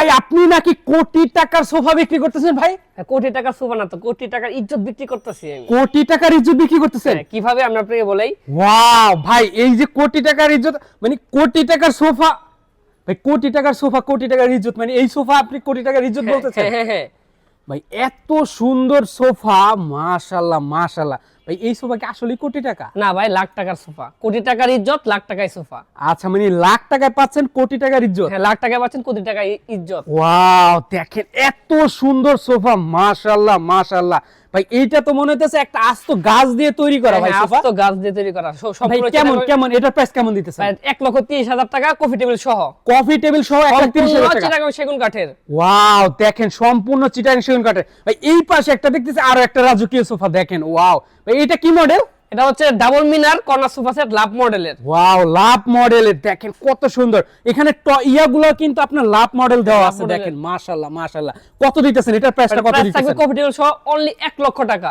ভাই আপনি নাকি কোটি টাকার সোফা বিক্রি করতেছেন ভাই? হ্যাঁ, কোটি টাকার সোফা না তো কোটি টাকার ইজ্জত বিক্রি করতেছি আমি। কোটি টাকার ইজ্জত বিক্রি করতেছেন? হ্যাঁ, কীভাবে আমি আপনাকে বলাই? ওয়াও ভাই এই যে কোটি টাকার ইজ্জত মানে কোটি টাকার সোফা ভাই কোটি টাকার সোফা কোটি টাকার ইজ্জত মানে এই সোফা আপনি কোটি টাকার ইজ্জত বলতেছেন? হ্যাঁ হ্যাঁ হ্যাঁ। ভাই এত সুন্দর সোফা মাশাআল্লাহ মাশাআল্লাহ। ভাই এই সোফা কি আসলে কোটি টাকা? না ভাই লাখ টাকার সোফা। কোটি টাকার ইজ্জত লাখ টাকায় সোফা। আচ্ছা মানে লাখ টাকায় পাচ্ছেন কোটি টাকার ইজ্জত? হ্যাঁ লাখ টাকায় পাচ্ছেন কোটি ইজ্জত। ওয়াও দেখেন এত সুন্দর সোফা মাশাআল্লাহ মাশাআল্লাহ। ভাই এইটা তো মনে হইতেছে একটা আস্ত গাছ দিয়ে তৈরি করা ভাই হ্যাঁ, সোফা। আস্ত গাছ দিয়ে তৈরি করা। ভাই কেমন কেমন? এটার প্রাইস কেমন দিতেছেন? ভাই, এক লক্ষ তিরিশ হাজার টাকা কফি টেবিল সহ। কফি টেবিল সহ হাজার টাকা। সেগুন কাঠের। ওয়াও দেখেন সম্পূর্ণ চিটাং সেগুন কাঠের। ভাই এই পাশে একটা দেখতেছি আরও একটা রাজকীয় সোফা দেখেন ওয়াও। ভাই এটা কি মডেল এটা হচ্ছে ডাবল মিনার কর্নার সোফা সেট লাভ মডেলের ওয়াও লাভ মডেলের দেখেন কত সুন্দর। এখানে ট- ইয়াগুলো কিন্তু আপনার লাভ মডেল দেওয়া আছে দেখেন মাশাআল্লাহ মাশাআল্লাহ। কত দিতেছেন? এটার প্রাইসটা কত দিতেছেন? সহ অনলি 1 লক্ষ টাকা।